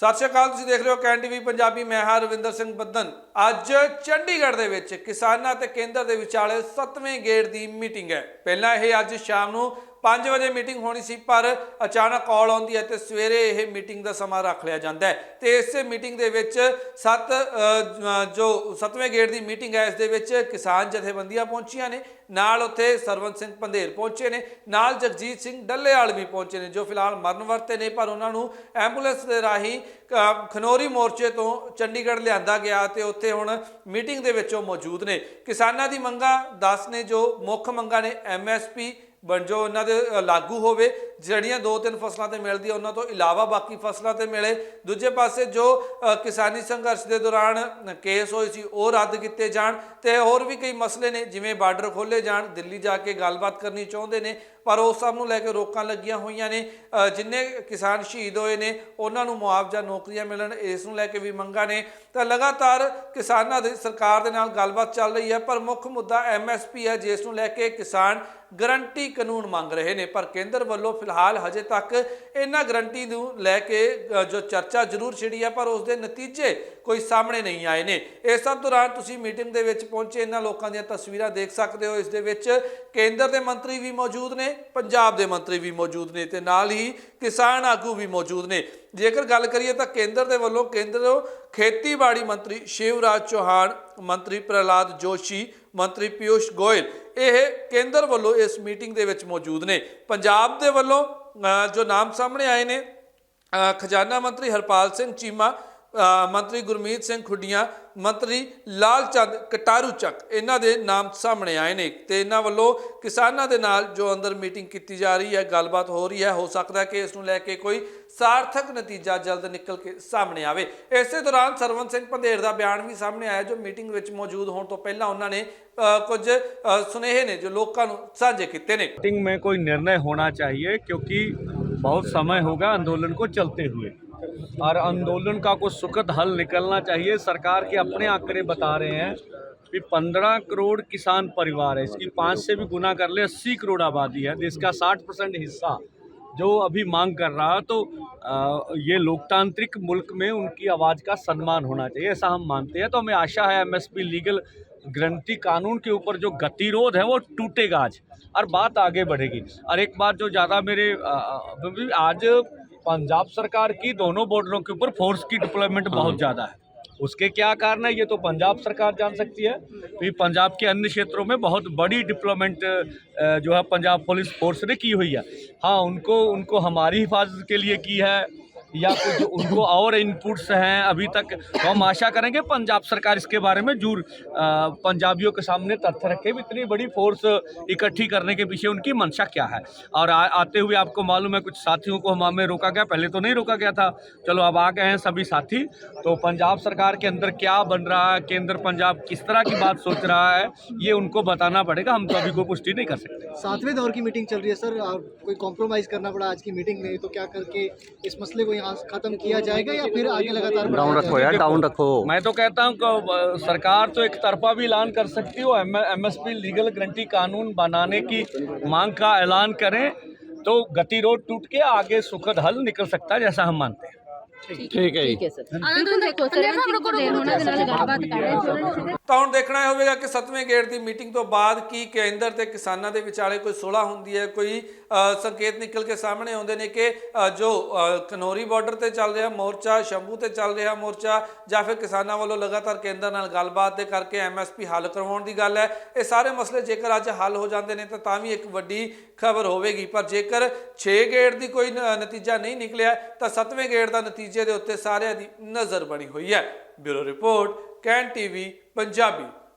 ਸਤਿ ਸ਼੍ਰੀ ਅਕਾਲ, ਤੁਸੀਂ ਦੇਖ ਰਹੇ ਹੋ ਕੈਨ ਟੀਵੀ ਪੰਜਾਬੀ, ਮੈਂ ਹਾਂ ਰਵਿੰਦਰ ਸਿੰਘ ਬੱਦਨ। ਅੱਜ ਚੰਡੀਗੜ੍ਹ ਦੇ ਵਿੱਚ ਕਿਸਾਨਾਂ ਤੇ ਕੇਂਦਰ ਦੇ ਵਿਚਾਲੇ 7ਵੇਂ ਗੇੜ ਦੀ ਮੀਟਿੰਗ ਹੈ। ਪਹਿਲਾਂ ਇਹ ਅੱਜ ਸ਼ਾਮ ਨੂੰ 5 ਵਜੇ ਮੀਟਿੰਗ ਹੋਣੀ ਸੀ ਪਰ ਅਚਾਨਕ ਕਾਲ ਆਉਂਦੀ ਹੈ ਤੇ ਸਵੇਰੇ ਇਹ ਮੀਟਿੰਗ ਦਾ ਸਮਾਂ ਰੱਖ ਲਿਆ ਜਾਂਦਾ ਹੈ। ਤੇ ਇਸੇ ਮੀਟਿੰਗ ਦੇ ਵਿੱਚ ਸੱਤ ਜੋ 7ਵੇਂ ਗੇਟ ਦੀ ਮੀਟਿੰਗ ਹੈ ਇਸ ਦੇ ਵਿੱਚ ਕਿਸਾਨ ਜਥੇਬੰਦੀਆਂ ਪਹੁੰਚੀਆਂ ਨੇ। ਨਾਲ ਉੱਥੇ ਸਰਵਨ ਸਿੰਘ ਪੰਧੇਰ ਪਹੁੰਚੇ ਨੇ। ਨਾਲ ਜਗਜੀਤ ਸਿੰਘ ਡੱਲੇਵਾਲ ਵੀ ਪਹੁੰਚੇ ਨੇ ਜੋ ਫਿਲਹਾਲ ਮਰਨ ਵਰਤੇ ਨੇ ਪਰ ਉਹਨਾਂ ਨੂੰ ਐਂਬੂਲੈਂਸ ਦੇ ਰਾਹੀਂ ਅ, ਖਨੌਰੀ ਮੋਰਚੇ ਤੋਂ ਚੰਡੀਗੜ੍ਹ ਲਿਆਂਦਾ ਗਿਆ ਤੇ ਉੱਥੇ ਹੁਣ ਮੀਟਿੰਗ ਦੇ ਵਿੱਚ ਉਹ ਮੌਜੂਦ ਨੇ। ਕਿਸਾਨਾਂ ਦੀ ਮੰਗਾਂ 10 ਨੇ ਜੋ ਮੁੱਖ ਮੰਗਾਂ ਨੇ ਐਮਐਸਪੀ ਬਣ ਜੋ ਉਹਨਾਂ ਦੇ ਲਾਗੂ ਹੋਵੇ ਜਿਹੜੀਆਂ ਦੋ ਤਿੰਨ ਫਸਲਾਂ ਤੇ ਮਿਲਦੀ ਉਹਨਾਂ ਤੋਂ ਇਲਾਵਾ ਬਾਕੀ ਫਸਲਾਂ ਤੇ ਮਿਲੇ। ਦੂਜੇ ਪਾਸੇ ਜੋ ਕਿਸਾਨੀ ਸੰਘਰਸ਼ ਦੇ ਦੌਰਾਨ ਕੇਸ ਹੋਏ ਸੀ, ਉਹ ਰੱਦ ਕੀਤੇ ਜਾਣ ਤੇ ਹੋਰ ਵੀ ਕਈ ਮਸਲੇ ਨੇ, ਜਿਵੇਂ ਬਾਰਡਰ ਖੋਲੇ ਜਾਣ, ਦਿੱਲੀ ਜਾ ਕੇ ਗੱਲਬਾਤ ਕਰਨੀ ਚਾਹੁੰਦੇ ਨੇ, ਪਰ ਉਸ ਸਭ ਨੂੰ ਲੈ ਕੇ ਰੋਕਾਂ ਲੱਗੀਆਂ ਹੋਈਆਂ ਨੇ। ਜਿੰਨੇ ਕਿਸਾਨ ਸ਼ਹੀਦ ਹੋਏ ਨੇ, ਉਹਨਾਂ ਨੂੰ ਮੁਆਵਜ਼ਾ, ਨੌਕਰੀਆਂ ਮਿਲਣ, ਇਸ ਨੂੰ ਲੈ ਕੇ ਵੀ ਮੰਗਾਂ ਨੇ। ਤਾਂ ਲਗਾਤਾਰ ਕਿਸਾਨਾਂ ਦੀ, ਸਰਕਾਰ ਦੇ ਨਾਲ ਗੱਲਬਾਤ ਚੱਲ ਰਹੀ ਹੈ, ਪਰ ਮੁੱਖ ਮੁੱਦਾ ਐਮਐਸਪੀ ਹੈ, ਜਿਸ ਨੂੰ ਲੈ ਕੇ ਕਿਸਾਨ ਗਰੰਟੀ ਕਾਨੂੰਨ ਮੰਗ ਰਹੇ ਨੇ, ਪਰ ਕੇਂਦਰ ਵੱਲੋਂ ਫਿਲਹਾਲ ਹਜੇ ਤੱਕ ਇਹਨਾਂ ਗਰੰਟੀ ਨੂੰ ਲੈ ਕੇ ਜੋ ਚਰਚਾ ਜ਼ਰੂਰ ਛਿੜੀ ਹੈ ਪਰ ਉਸ ਦੇ ਨਤੀਜੇ ਕੋਈ ਸਾਹਮਣੇ ਨਹੀਂ ਆਏ ਨੇ। ਇਸ ਸਭ ਦੌਰਾਨ ਤੁਸੀਂ ਮੀਟਿੰਗ ਦੇ ਵਿੱਚ ਪਹੁੰਚੇ, ਇਹਨਾਂ ਲੋਕਾਂ ਦੀਆਂ ਤਸਵੀਰਾਂ ਦੇਖ ਸਕਦੇ ਹੋ। ਇਸ ਦੇ ਵਿੱਚ ਕੇਂਦਰ ਦੇ ਮੰਤਰੀ ਵੀ ਮੌਜੂਦ ਨੇ, ਪੰਜਾਬ ਦੇ ਮੰਤਰੀ ਵੀ ਮੌਜੂਦ ਨੇ ਤੇ ਨਾਲ ਹੀ ਕਿਸਾਨ ਆਗੂ ਵੀ ਮੌਜੂਦ ਨੇ। ਜੇਕਰ ਗੱਲ ਕਰੀਏ ਤਾਂ ਕੇਂਦਰ ਦੇ ਵੱਲੋਂ ਕੇਂਦਰ ਖੇਤੀਬਾੜੀ ਮੰਤਰੀ ਸ਼ਿਵਰਾਜ ਚੌਹਾਨ, ਮੰਤਰੀ ਪ੍ਰਹਲਾਦ ਜੋਸ਼ੀ ਮੰਤਰੀ ਪਿਊਸ਼ ਗੋਇਲ। ਇਹ ਕੇਂਦਰ ਵੱਲੋਂ ਇਸ ਮੀਟਿੰਗ ਦੇ ਵਿੱਚ ਮੌਜੂਦ ਨੇ। ਪੰਜਾਬ ਦੇ ਵੱਲੋਂ ਜੋ ਨਾਮ ਸਾਹਮਣੇ ਆਏ ਨੇ ਖਜ਼ਾਨਾ ਮੰਤਰੀ ਹਰਪਾਲ ਸਿੰਘ ਚੀਮਾ ਮੰਤਰੀ ਗੁਰਮੀਤ ਸਿੰਘ ਖੁੱਡੀਆਂ ਮੰਤਰੀ ਲਾਲ ਚੰਦ ਕਟਾਰੂ ਚੱਕ ਇਹਨਾਂ ਦੇ ਨਾਮ ਸਾਹਮਣੇ ਆਏ ਨੇ ਤੇ ਇਹਨਾਂ ਵੱਲੋਂ ਕਿਸਾਨਾਂ ਦੇ ਨਾਲ ਜੋ ਅੰਦਰ ਮੀਟਿੰਗ ਕੀਤੀ ਜਾ ਰਹੀ ਹੈ ਗੱਲਬਾਤ ਹੋ ਰਹੀ ਹੈ ਹੋ ਸਕਦਾ ਹੈ ਕਿ ਇਸ ਨੂੰ ਲੈ ਕੇ ਕੋਈ ਸਾਰਥਕ ਨਤੀਜਾ ਜਲਦ ਨਿਕਲ ਕੇ ਸਾਹਮਣੇ ਆਵੇ ਇਸੇ ਦੌਰਾਨ ਸਰਵਨ ਸਿੰਘ ਪੰਧੇਰ ਦਾ ਬਿਆਨ ਵੀ ਸਾਹਮਣੇ ਆਇਆ ਜੋ ਮੀਟਿੰਗ ਵਿੱਚ ਮੌਜੂਦ ਹੋਣ ਤੋਂ ਪਹਿਲਾਂ ਉਹਨਾਂ ਨੇ ਅ, ਕੁਝ ਅ, ਸੁਨੇਹੇ ਨੇ ਜੋ ਲੋਕਾਂ ਨੂੰ ਸਾਂਝੇ ਕੀਤੇ ਨੇ मीटिंग में कोई निर्णय होना चाहिए क्योंकि बहुत समय होगा आंदोलन को चलते हुए और आंदोलन का कुछ सुखद हल निकलना चाहिए। सरकार के अपने आंकड़े बता रहे हैं कि पंद्रह करोड़ किसान परिवार है। इसकी पाँच से भी गुना कर ले, अस्सी करोड़ आबादी है। देश का साठ परसेंट हिस्सा जो अभी मांग कर रहा है तो ये लोकतांत्रिक मुल्क में उनकी आवाज़ का सम्मान होना चाहिए, ऐसा हम मानते हैं। तो हमें आशा है एमएसपी लीगल ग्रंथी कानून के ऊपर जो गतिरोध है, वो टूटेगा आज, और बात आगे बढ़ेगी। और एक बात जो ज़्यादा मेरे आज पंजाब सरकार की दोनों बॉर्डरों के ऊपर फोर्स की डिप्लॉयमेंट बहुत ज़्यादा है। उसके क्या कारण है? ये तो पंजाब सरकार जान सकती है। तो ये पंजाब के अन्य क्षेत्रों में बहुत बड़ी डिप्लॉयमेंट जो है पंजाब पुलिस फोर्स ने की हुई है। हाँ उनको उनको हमारी हिफाजत के लिए की है। या कुछ उनको और इनपुट्स हैं? अभी तक तो हम आशा करेंगे पंजाब सरकार इसके बारे में ज़रूर अ, पंजाबियों के सामने तथ्य रखे। भी इतनी बड़ी फोर्स इकट्ठी करने के पीछे उनकी मंशा क्या है? और आ, आते हुए आपको मालूम है कुछ साथियों को हमारे में रोका गया। पहले तो नहीं रोका गया था। चलो अब आ गए हैं सभी साथी। तो पंजाब सरकार के अंदर क्या बन रहा है? केंद्र पंजाब किस तरह की बात सोच रहा है? ये उनको बताना पड़ेगा। हम तो अभी कोई पुष्टि नहीं कर सकते। सातवें दौर की मीटिंग चल रही है सर। कोई कॉम्प्रोमाइज करना पड़ा आज की मीटिंग में? तो क्या करके इस मसले को खत्म किया जाएगा या फिर आगे लगातार डाउन रखो यार डाउन रखो। मैं तो कहता हूँ सरकार तो एक तरफा भी ऐलान कर सकती हो एमएसपी लीगल गारंटी कानून बनाने की मांग का ऐलान करें तो गतिरोध टूट के आगे सुखद हल निकल सकता है जैसा हम मानते हैं। ਠੀਕ ਹੈ। ਜੀ। ਬਿਲਕੁਲ ਦੇਖੋ ਸਰਵਨ ਸਿੰਘ ਪਟੇਲ ਉਹਨਾਂ ਦੇ ਨਾਲ ਗੱਲਬਾਤ ਕਰ ਰਹੇ ਸੀ। ਤਾਂ ਹੁਣ ਦੇਖਣਾ ਹੋਵੇਗਾ ਕਿ 7ਵੇਂ ਗੇੜ ਦੀ ਮੀਟਿੰਗ ਤੋਂ ਬਾਅਦ ਕੀ ਕੇਂਦਰ ਤੇ ਕਿਸਾਨਾਂ ਦੇ ਵਿਚਾਲੇ ਕੋਈ ਸੁਲ੍ਹਾ ਹੁੰਦੀ ਹੈ ਕੋਈ ਸੰਕੇਤ ਨਿਕਲ ਕੇ ਸਾਹਮਣੇ ਆਉਂਦੇ ਨੇ ਕਿ ਜੋ ਕਨੌਰੀ ਬਾਰਡਰ ਤੇ ਚੱਲ ਰਿਹਾ ਮੋਰਚਾ ਸ਼ੰਭੂ ਤੇ ਚੱਲ ਰਿਹਾ ਮੋਰਚਾ ਜਾਂ ਫਿਰ ਕਿਸਾਨਾਂ ਵੱਲੋਂ ਲਗਾਤਾਰ ਕੇਂਦਰ ਨਾਲ ਗੱਲਬਾਤ ਦੇ ਕਰਕੇ ਐਮਐਸਪੀ ਹੱਲ ਕਰਵਾਉਣ ਦੀ ਗੱਲ ਹੈ ਇਹ ਸਾਰੇ ਮਸਲੇ ਜੇਕਰ ਅੱਜ ਹੱਲ ਹੋ ਜਾਂਦੇ ਨੇ ਤਾਂ ਤਾਂ ਵੀ ਇੱਕ ਵੱਡੀ ਖਬਰ ਹੋਵੇਗੀ। ਪਰ ਜੇਕਰ 6 ਗੇੜ ਦੀ ਕੋਈ ਨਤੀਜਾ ਨਹੀਂ ਨਿਕਲਿਆ ਤਾਂ 7ਵੇਂ ਗੇੜ ਦਾ ਨਤੀਜੇ ਦੇ ਉੱਤੇ ਸਾਰਿਆਂ ਦੀ ਨਜ਼ਰ ਬਣੀ ਹੋਈ ਹੈ। Bureau report can TV Punjabi.